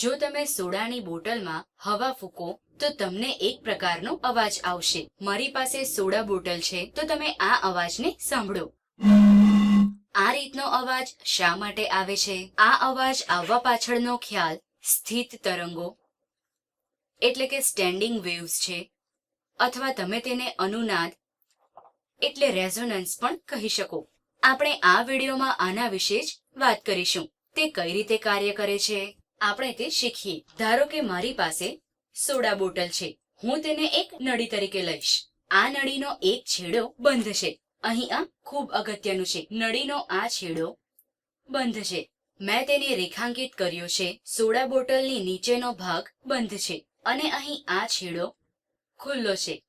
જો તમે સોડાની બોટલમાં હવા ફૂકો, તો તમને એક પ્રકારનો અવાજ આવશે. મારી પાસે સોડા બોટલ છે, તો તમે આ અવાજને સાંભળો. આ રીતનો અવાજ શા માટે આવે છે? આ અવાજ આવવા પાછળનો ખ્યાલ સ્થિત તરંગો, એટલે કે સ્ટેન્ડિંગ વેવ્સ છે, અથવા તમે તેને અનુનાદ એટલે રેઝોનન્સ પણ કહી શકો. આપણે આ વિડીયોમાં આના વિશે જ વાત કરીશું. તે કઈ રીતે કાર્ય કરે છે? આપણે તે શીખીએ. ધારો કે મારી પાસે સોડા બોટલ છે. હું તેને એક નળી તરીકે લઈશ. આ નળીનો એક છેડો બંધ છે. અહીં આ ખૂબ અગત્યનું છે. નળીનો આ છેડો બંધ છે. મેં તેને રેખાંકિત કર્યો છે. સોડા બોટલની નીચેનો ભાગ બંધ છે અને અહીં આ છેડો ખુલ્લો છે.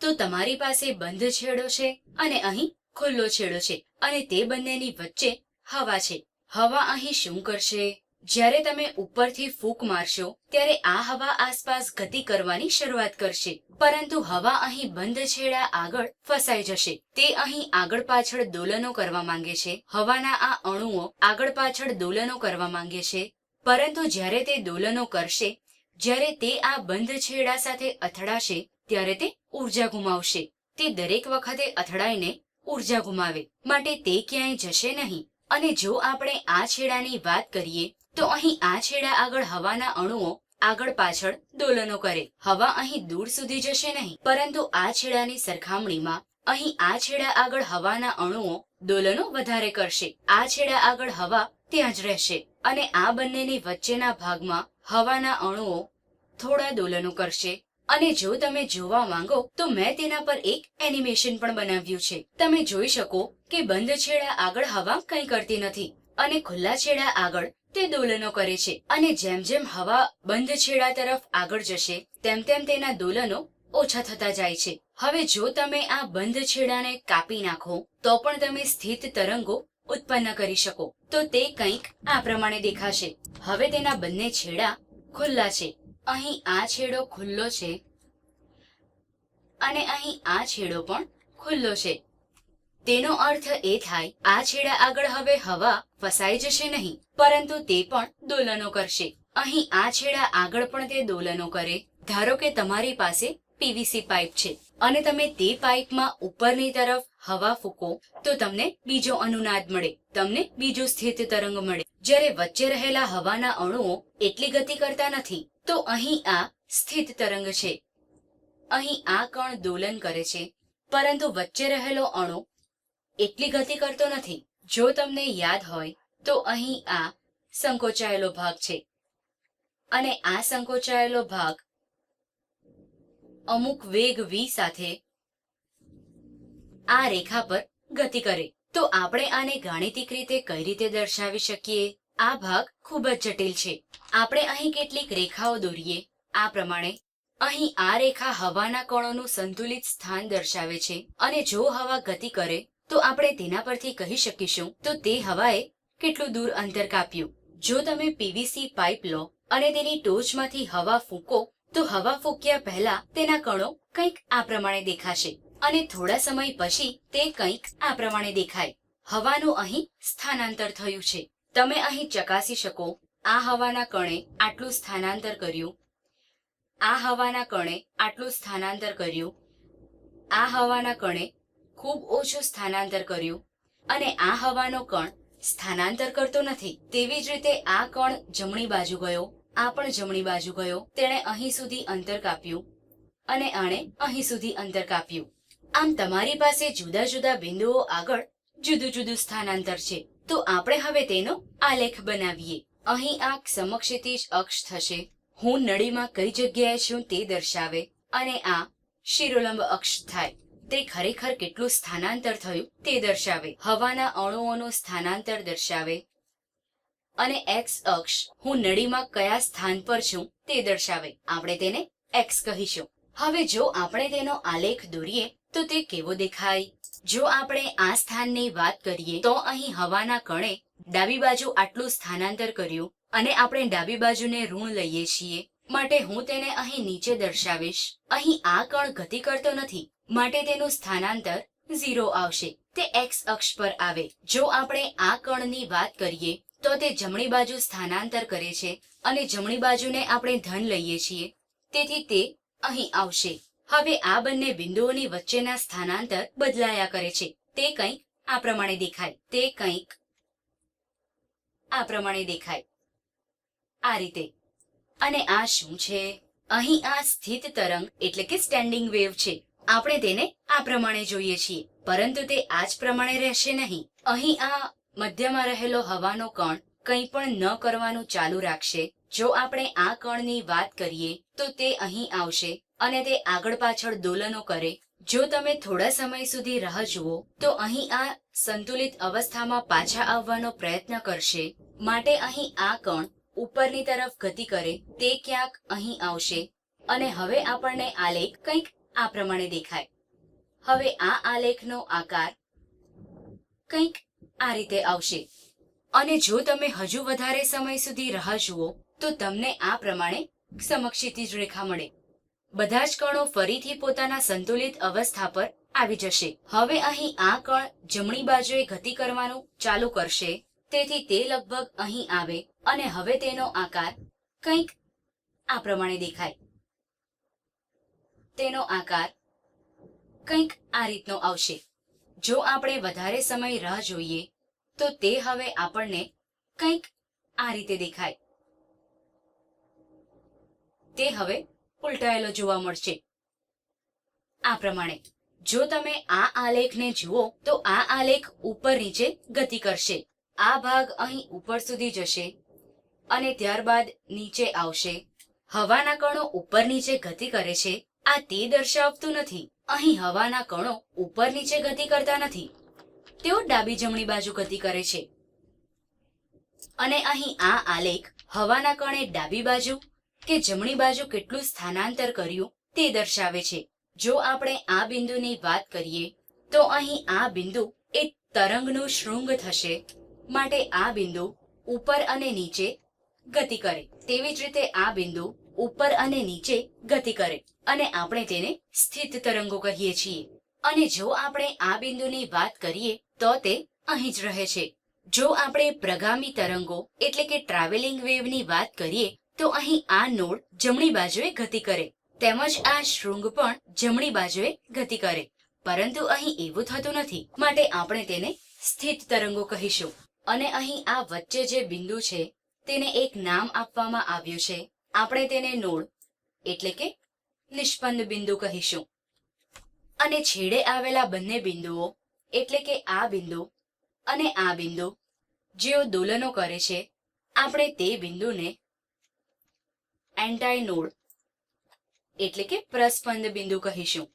તો તમારી પાસે બંધ છેડો છે અને અહીં ખુલ્લો છેડો છે અને તે બંનેની વચ્ચે હવા છે. હવા અહીં શું કરશે? જ્યારે તમે ઉપરથી ફૂંક મારશો, ત્યારે આ હવા આસપાસ ગતિ કરવાની શરૂઆત કરશે. પરંતુ હવા અહીં બંધ છેડા આગળ ફસાઈ જશે. તે અહીં આગળ પાછળ દોલનો કરવા માંગે છે. હવાના આ અણુઓ આગળ પાછળ દોલનો કરવા માંગે છે. પરંતુ જ્યારે તે દોલનો કરશે, જ્યારે તે આ બંધ છેડા સાથે અથડાશે, ત્યારે તે ઊર્જા ગુમાવશે. તે દરેક વખતે અથડાઈને ઊર્જા ગુમાવે. માટે તે ક્યાંય જશે નહીં. અને જો આપણે આ છેડાની વાત કરીએ, તો અહીં આ છેડા આગળ હવાના અણુઓ આગળ પાછળ દોલનો કરે. હવા અહીં દૂર સુધી જશે નહીં, પરંતુ આ છેડાની સરખામણીમાં અહીં આ છેડા આગળ હવાના અણુઓ દોલનો વધારે કરશે. આ છેડા આગળ હવા ત્યાં જ રહેશે અને આ બંનેની વચ્ચેના ભાગમાં હવાના અણુઓ થોડા દોલનો કરશે. અને જો તમે જોવા માંગો, તો મેં તેના પર એક એનિમેશન પણ બનાવ્યું છે. તમે જોઈ શકો કે બંધ છેડા આગળ હવા કંઈ કરતી નથી અને ખુલ્લા છેડા આગળ તે દોલનો કરે છે. અને જેમ જેમ હવા બંધ છેડા તરફ આગળ જશે, તેમ તેમ તેના દોલનો ઓછા થતા જાય છે. હવે જો તમે આ બંધ છેડાને કાપી નાખો, તો પણ તમે સ્થિત તરંગો ઉત્પન્ન કરી શકો. તો તે કંઈક આ પ્રમાણે દેખાશે. હવે તેના બંને છેડા ખુલ્લા છે. અહીં આ છેડો ખુલ્લો છે અને અહીં આ છેડો પણ ખુલ્લો છે. તેનો અર્થ એ થાય, આ છેડા આગળ હવે હવા ફસાઈ જશે નહીં, પરંતુ તે પણ દોલનો કરશે. અહીં આ છેડા આગળ પણ તે દોલનો કરે. ધારો કે તમારી પાસે પીવીસી પાઇપ છે અને તમે તે પાઇપમાં ઉપરની તરફ હવા ફૂંકો, તો તમને બીજો અનુનાદ મળે, તમને બીજો સ્થિત તરંગ મળે. જ્યારે વચ્ચે રહેલા હવાના અણુઓ એટલી ગતિ કરતા નથી, તો અહીં આ સ્થિત તરંગ છે. અહીં આ કણ દોલન કરે છે, પરંતુ વચ્ચે રહેલો અણુ એટલી ગતિ કરતો નથી. જો તમને યાદ હોય, તો અહીં આ સંકોચાયેલો ભાગ છે. અને આ સંકોચાયેલો ભાગ અમુક વેગ v સાથે આ રેખા પર ગતિ કરે. તો આપણે આને ગાણિતિક રીતે કઈ રીતે દર્શાવી શકીએ? આ ભાગ ખૂબ જ જટિલ છે. આપણે અહીં કેટલીક રેખાઓ દોરીએ. આ પ્રમાણે, અહીં આ રેખા હવાના કણોનું સંતુલિત સ્થાન દર્શાવે છે અને જો હવા ગતિ કરે, તો આપણે તેના પરથી કહી શકીશું, તો તે હવાએ કેટલું દૂર અંતર કાપ્યું. જો તમે પીવીસી પાઇપ લો અને તેની ટોચમાંથી હવા ફૂંકો, તો હવા ફૂંક્યા પહેલા તેના કણો કંઈક આ પ્રમાણે દેખાશે. અને થોડા સમય પછી તે કંઈક આ પ્રમાણે દેખાય. હવાનું અહીં સ્થાનાંતર થયું છે. તમે અહીં ચકાસી શકો, આ હવાના કણે આટલું સ્થાનાંતર કર્યું. આ હવાના કણે આટલું સ્થાનાંતર કર્યું. આ હવાના કણે ખૂબ ઓછું સ્થાનાંતર કર્યું. અને આ હવાનો કણ સ્થાનાંતર કરતો નથી. તેવી જ રીતે આ કણ જમણી બાજુ ગયો, આ પણ જમણી બાજુ ગયો. તેણે અહીં સુધી અંતર કાપ્યું. અને આણે અહીં સુધી અંતર કાપ્યું. આમ તમારી પાસે જુદા જુદા બિંદુઓ આગળ જુદું જુદું સ્થાનાંતર છે. તો આપણે હવે તેનો આલેખ બનાવીએ. અહીં આ સમક્ષિતિજ અક્ષ થશે. હું નળીમાં કઈ જગ્યાએ છું તે દર્શાવે અને આ શિરોલંબ અક્ષ થાય. તે ખરેખર કેટલું સ્થાનાંતર થયું તે દર્શાવે. હવાના અણુઓનું સ્થાનાંતર દર્શાવે અને એક્સ અક્ષ હું નળીમાં કયા સ્થાન પર છું તે દર્શાવે. આપણે તેને એક્સ કહીશું. હવે જો આપણે તેનો આલેખ દોરીએ તો તે કેવો દેખાય? જો આપણે આ સ્થાનની વાત કરીએ, તો અહીં હવાના કણે ડાબી બાજુ આટલું સ્થાનાંતર કર્યું અને આપણે ડાબી બાજુને ઋણ લઈએ છીએ. માટે હું તેને અહીં નીચે દર્શાવીશ. અહીં આ કણ ગતિ કરતો નથી. માટે તેનું સ્થાનાંતર ઝીરો આવશે. તે એક્સ અક્ષ પર આવે. જો આપણે આ કણની વાત કરીએ, તો તે જમણી બાજુ સ્થાનાંતર કરે છે અને જમણી બાજુને આપણે ધન લઈએ છીએ. તેથી તે અહીં આવશે. હવે આ બંને બિંદુઓની વચ્ચેના સ્થાનાંતર બદલાયા કરે છે. તે કંઈક આ પ્રમાણે દેખાય. તે કંઈક આ પ્રમાણે દેખાય. આ રીતે. અને આ શું છે? અહીં આ સ્થિત તરંગ એટલે કે સ્ટેન્ડિંગ વેવ છે. આપણે તેને આ પ્રમાણે જોઈએ છીએ. પરંતુ તે આ જ પ્રમાણે રહેશે નહીં. અહીં આ મધ્યમાં રહેલો હવાનો કણ કંઈ પણ ન કરવાનું ચાલુ રાખશે. જો આપણે આ કણની વાત કરીએ, તો તે અહીં આવશે. અને તે આગળ પાછળ દોલનો કરે. જો તમે થોડા સમય સુધી રાહ જુઓ, તો અહીં આ સંતુલિત અવસ્થામાં પાછા આવવાનો પ્રયત્ન કરશે. માટે અહીં આ કણ ઉપરની તરફ ગતિ કરે, તે ક્યાંક અહીં આવશે. અને હવે આપણને આલેખ કંઈક આ પ્રમાણે દેખાય. હવે આ આલેખનો આકાર કંઈક આ રીતે આવશે. અને જો તમે હજુ વધારે સમય સુધી રાહ જુઓ, તો તમને આ પ્રમાણે સમક્ષિતિજ રેખા મળે. બધા જ કણો ફરીથી પોતાના સંતુલિત અવસ્થા પર આવી જશે. હવે અહીં આ કણ જમણી બાજુએ ગતિ કરવાનું ચાલુ કરશે, તેથી તે લગભગ અહીં આવે અને હવે તેનો આકાર કંઈક આ પ્રમાણે દેખાય. તેનો આકાર કંઈક આ રીતનો આવશે. જો આપણે વધારે સમય રાહ જોઈએ, તો તે હવે આપણને કંઈક આ રીતે દેખાય. તે હવે ઉલટાયેલો જોવા મળશે. આ પ્રમાણે, જો તમે આ આલેખને જુઓ, તો આ આલેખ ઉપર નીચે ગતિ કરશે. આ ભાગ અહીં ઉપર સુધી જશે અને ત્યારબાદ નીચે આવશે. હવાના કણો ઉપર નીચે ગતિ કરે છે. આ તે દર્શાવતું નથી. અહીં હવાના કણો ઉપર નીચે ગતિ કરતા નથી. તેઓ ડાબી જમણી બાજુ ગતિ કરે છે. અને અહીં આ આલેખ હવાના કણે ડાબી બાજુ કે જમણી બાજુ કેટલું સ્થાનાંતર કર્યું તે દર્શાવે છે. જો આપણે આ બિંદુની વાત કરીએ, તો અહીં આ બિંદુ એ તરંગનું શૃંગ થશે માટે આ બિંદુ ઉપર અને નીચે ગતિ કરે. તેવી જ રીતે આ બિંદુ ઉપર અને નીચે ગતિ કરે અને આપણે તેને સ્થિત તરંગો કહીએ છીએ. અને જો આપણે આ બિંદુની વાત કરીએ, તો તે અહીં જ રહે છે. જો આપણે પ્રગામી તરંગો, એટલે કે ટ્રાવેલિંગ વેવની વાત કરીએ તો અહીં આ નોડ જમણી બાજુએ ગતિ કરે. તેમજ આ શૃંગ પણ જમણી બાજુએ ગતિ કરે. પરંતુ અહીં એવું થતું નથી. માટે આપણે તેને સ્થિત તરંગો કહીશું. અને અહીં આ વચ્ચે જે બિંદુ છે, તેને એક નામ આપવામાં આવ્યું છે. આપણે તેને નોડ, એટલે કે નિષ્પન્ન બિંદુ કહીશું. અને છેડે આવેલા બંને બિંદુઓ, એટલે કે આ બિંદુ અને આ બિંદુ, જેઓ દોલનો કરે છે, આપણે તે બિંદુને એન્ટાઈ એટલે કે પ્રસ્પંદ બિંદુ કહીશું.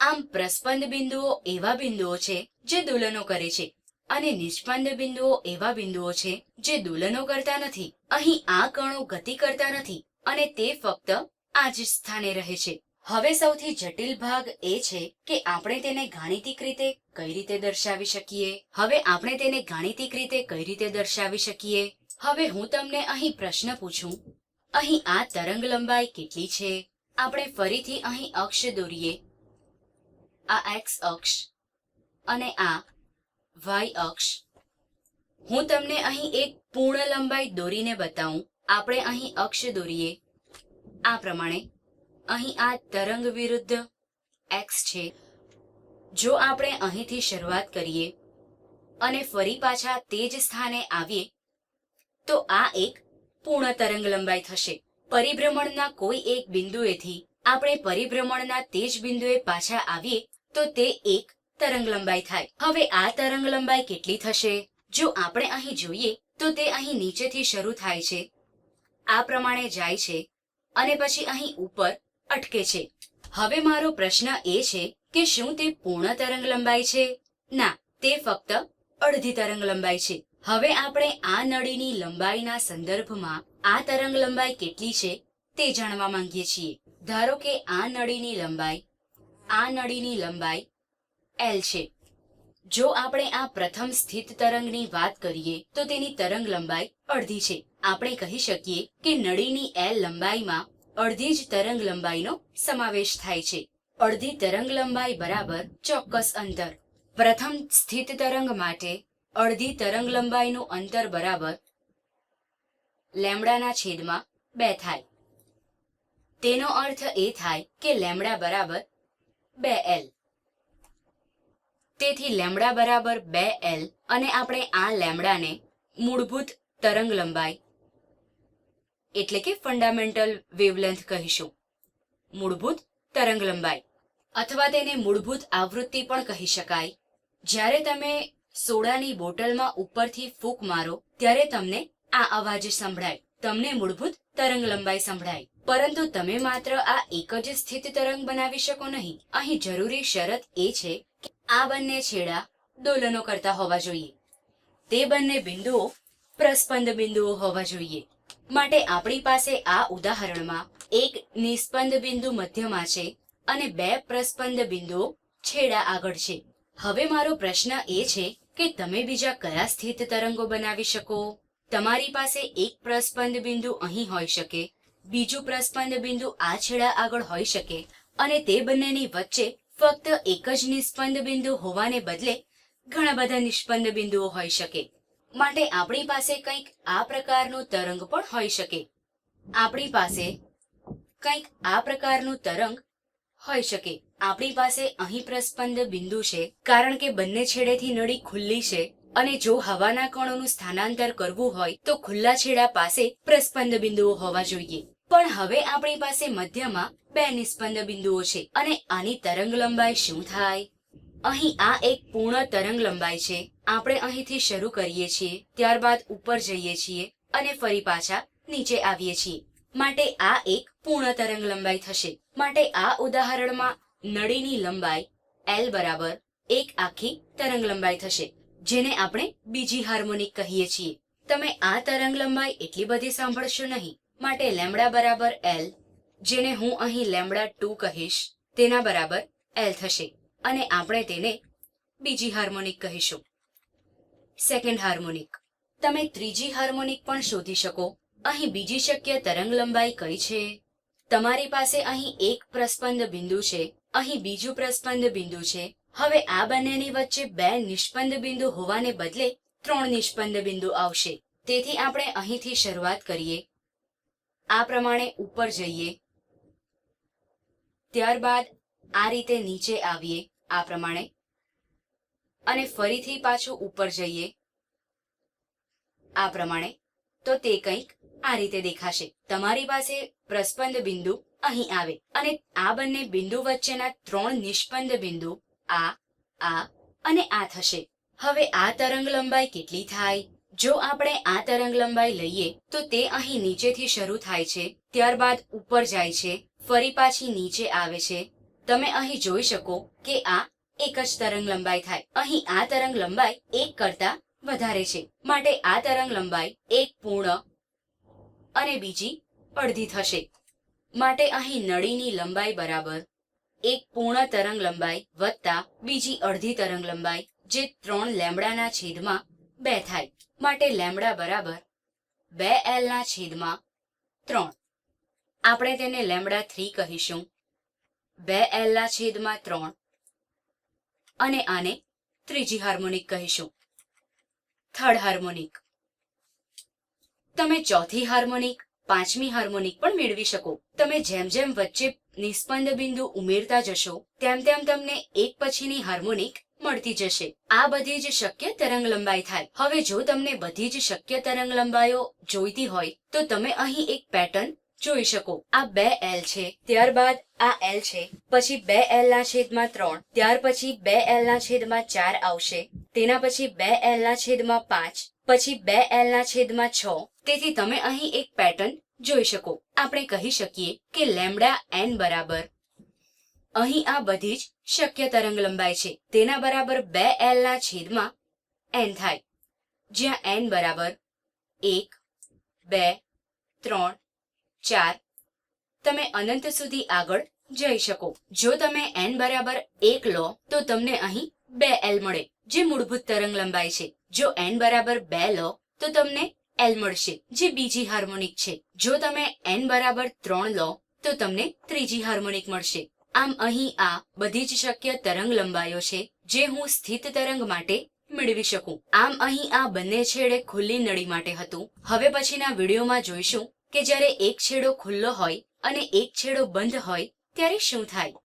આમ પ્રસ્પંદ બિંદુઓ એવા બિંદુઓ છે જે દુલનો કરે છે અને નિષ્પંદ બિંદુઓ એવા બિંદુઓ છે જે દુલનો કરતા નથી. અહીં આ કણો ગતિ કરતા નથી અને તે ફક્ત આ જ સ્થાને રહે છે. હવે સૌથી જટિલ ભાગ એ છે કે આપણે તેને ગાણિતિક રીતે કઈ રીતે દર્શાવી શકીએ? હવે આપણે તેને ગાણિતિક રીતે કઈ રીતે દર્શાવી શકીએ? હવે હું તમને અહીં પ્રશ્ન પૂછું. અહીં આ તરંગ લંબાઈ કેટલી છે? આપણે ફરીથી અહીં અક્ષ દોરીએ. આ એક્સ અક્ષ અને આ વાય અક્ષ. હું તમને અહીં એક પૂર્ણ લંબાઈ દોરીને બતાવું. આપણે અહીં અક્ષ દોરીએ. આ પ્રમાણે અહીં આ તરંગ વિરુદ્ધ એક્સ છે. જો આપણે અહીંથી શરૂઆત કરીએ અને ફરી પાછા તે જ સ્થાને આવીએ તો આ એક પૂર્ણ તરંગ લંબાઈ થશે. પરિભ્રમણના કોઈ એક બિંદુએથી આપણે પરિભ્રમણના તે જ બિંદુએ પાછા આવીએ તો તે એક તરંગ લંબાઈ થાય. હવે આ તરંગ લંબાઈ કેટલી થશે? જો આપણે અહીં જોઈએ તો તે અહીં નીચેથી શરૂ થાય છે. આ પ્રમાણે જાય છે અને પછી અહીં ઉપર અટકે છે. હવે મારો પ્રશ્ન એ છે કે શું તે પૂર્ણ તરંગ લંબાઈ છે? ના, તે ફક્ત અડધી તરંગ લંબાઈ છે. હવે આપણે આ નળીની લંબાઈના સંદર્ભમાં આ તરંગ લંબાઈ કેટલી છે તે જાણવા માંગીએ છીએ. ધારો કે આ નળીની લંબાઈ, આ નળીની લંબાઈ એલ છે. જો આપણે આ પ્રથમ સ્થિત તરંગની વાત કરીએ, તો તેની તરંગ લંબાઈ અડધી છે. આપણે કહી શકીએ કે નળીની એલ લંબાઈમાં અડધી જ તરંગ લંબાઈનો સમાવેશ થાય છે. અડધી તરંગ લંબાઈ બરાબર ચોક્કસ અંતર. પ્રથમ સ્થિત તરંગ માટે અડધી તરંગ લંબાઈનું અંતર બરાબર લેમડાના છેદમાં બે થાય. તેનો અર્થ એ થાય કે લેમડા બરાબર બે એલ. તેથી લેમડા બરાબર બે એલ અને આપણે આ લેમડાને મૂળભૂત તરંગ લંબાઈ એટલે કે ફંડામેન્ટલ વેવલેન્થ કહીશું. મૂળભૂત તરંગ લંબાઈ. અથવા તેને મૂળભૂત આવૃત્તિ પણ કહી શકાય. જ્યારે તમે સોડાની બોટલમાં ઉપરથી ફૂંક મારો, ત્યારે તમને આ અવાજ સંભળાય. તમને મૂળભૂત તરંગ લંબાઈ સંભળાય. પરંતુ તમે માત્ર આ એક જ સ્થિત તરંગ બનાવી શકો નહીં. અહીં જરૂરી શરત એ છે કે આ બંને છેડા દોલનો કરતા હોવા જોઈએ. તે બંને બિંદુઓ પ્રસ્પંદ બિંદુઓ હોવા જોઈએ. માટે આપણી પાસે આ ઉદાહરણમાં એક નિસ્પંદ બિંદુ મધ્યમાં છે અને બે પ્રસ્પંદ બિંદુઓ છેડા આગળ છે. હવે મારો પ્રશ્ન એ છે કે તમે બીજા કયા સ્થિત તરંગો બનાવી શકો? તમારી પાસે એક પ્રસ્પંદ બિંદુ અહીં હોઈ શકે, બીજું પ્રસ્પંદ બિંદુ આ છેડા આગળ હોઈ શકે, અને તે બંનેની વચ્ચે ફક્ત એક જ નિસ્પંદ બિંદુ હોવાને બદલે ઘણા બધા નિષ્પંદ બિંદુઓ હોઈ શકે. માટે આપણી પાસે કંઈક આ પ્રકારનું તરંગ પણ હોઈ શકે. આપણી પાસે કંઈક આ પ્રકારનું તરંગ હોઈ શકે. આપણી પાસે અહીં પ્રસ્પંદ બિંદુ છે, કારણ કે બંને છેડેથી નળી ખુલ્લી છે, અને જો હવાના કણોનું સ્થાનાંતર કરવું હોય, તો ખુલ્લા છેડા પાસે પ્રસ્પંદ બિંદુઓ હોવા જોઈએ. પણ હવે આપણી પાસે મધ્યમાં બે નિસ્પંદ બિંદુઓ છે, અને આની તરંગ લંબાઈ શું થાય? અહીં આ એક પૂર્ણ તરંગ લંબાઈ છે, આપણે અહીંથી શરૂ કરીએ છીએ, ત્યારબાદ ઉપર જઈએ છીએ, અને ફરી પાછા નીચે આવીએ છીએ. માટે આ એક પૂર્ણ તરંગ લંબાઈ થશે. માટે આ ઉદાહરણમાં નળીની લંબાઈ એલ બરાબર એક આખી તરંગ લંબાઈ થશે, જેને આપણે બીજી હાર્મોનિક કહીએ છીએ. તમે આ તરંગ લંબાઈ એટલી બધી સાંભળશો નહીં. માટે લેમડા બરાબર એલ જેને હું અહીં લેમડા ટુ કહીશ, તેના બરાબર એલ થશે. અને આપણે તેને બીજી હાર્મોનિક કહીશું. Second harmonic. તમે ત્રીજી હાર્મોનિક પણ શોધી શકો. અહીં બીજી શક્ય તરંગ લંબાઈ કઈ છે? તમારી પાસે અહીં એક પ્રસ્પંદ બિંદુ છે. અહીં બીજું પ્રસ્પંદ બિંદુ છે. હવે આ બંનેની વચ્ચે બે નિષ્પંદ બિંદુ હોવાને બદલે ત્રણ નિષ્પંદ બિંદુ આવશે. તેથી આપણે અહીંથી શરૂઆત કરીએ. આ પ્રમાણે ઉપર જઈએ. ત્યારબાદ આ રીતે નીચે આવીએ, આ પ્રમાણે. અને ફરીથી પાછું ઉપર જઈએ. આ પ્રમાણે. તો તે કંઈક આ રીતે દેખાશે. તમારી પાસે પ્રસ્પંદ બિંદુ અહીં આવે. અને આ બંને બિંદુ વચ્ચેના ત્રણ નિષ્પંદ બિંદુ, આ આ અને આ થશે. હવે આ તરંગ લંબાઈ કેટલી થાય? જો આપણે આ તરંગ લંબાઈ લઈએ, તો તે અહીં નીચેથી શરૂ થાય છે, ત્યારબાદ ઉપર જાય છે, ફરી પાછી નીચે આવે છે. તમે અહીં જોઈ શકો કે આ એક જ તરંગ લંબાઈ થાય. અહીં આ તરંગ લંબાઈ એક કરતા વધારે છે. માટે આ તરંગ લંબાઈ એક પૂર્ણ અને બીજી અડધી થશે. માટે અહીં નળીની લંબાઈ બરાબર એક પૂર્ણ તરંગ લંબાઈ વત્તા બીજી અડધી તરંગ લંબાઈ જે ત્રણ લેમડાના છેદમાં બે થાય. માટે લેમડા બરાબર બે એલના છેદમાં ત્રણ. આપણે તેને લેમડા થ્રી કહીશું. બે એલના છેદમાં ત્રણ. અને આને ત્રીજી હાર્મોનિક કહીશું. Third harmonic. તમે ચોથી હાર્મોનિક પાંચમી હાર્મોનિક પણ મેળવી શકો. તમે જેમ જેમ વચ્ચે નિસ્પંદ બિંદુ ઉમેરતા જશો, તેમ તેમ તમને એક પછીની હાર્મોનિક મળતી જશે. આ બધી જ શક્ય તરંગ લંબાઈ થાય. હવે જો તમને બધી જ શક્ય તરંગ લંબાઈઓ જોઈતી હોય, તો તમે અહીં એક પેટર્ન જોઈ શકો. આ બે એલ છે, ત્યારબાદ આ એલ છે, પછી બે એલ ના છેદમાં ત્રણ, ત્યાર પછી બે એલ ના છેદમાં ચાર આવશે તેના પછી બે એલ ના છેદમાં પાંચ, પછી બે એલ ના છેદમાં છ. તેથી તમે અહીં એક પેટર્ન જોઈ શકો. આપણે કહી શકીએ કે લેમડા એન બરાબર. અહીં આ બધી જ શક્ય તરંગ લંબાઈ છે. તેના બરાબર બે એલ ના છેદમાં એન થાય. જ્યાં એન બરાબર એક, બે, ત્રણ, ચાર. તમે અનંત સુધી આગળ જઈ શકો. જો તમે એન બરાબર એક લો, તો તમને અહીં બે એલ મળે, જે મૂળભૂત તરંગ લંબાઈ છે. જો એન બરાબર બે લો, તો તમને એલ મળશે, જે બીજી હાર્મોનિક છે. જો તમે એન બરાબર ત્રણ લો, તો તમને ત્રીજી હાર્મોનિક મળશે. આમ અહીં આ બધી જ શક્ય તરંગ લંબાઈઓ છે, જે હું સ્થિત તરંગ માટે મેળવી શકું. આમ અહીં આ બંને છેડે ખુલ્લી નળી માટે હતું. હવે પછીના વિડીયોમાં જોઈશું કે જ્યારે એક છેડો ખુલ્લો હોય અને એક છેડો બંધ હોય, ત્યારે શું થાય?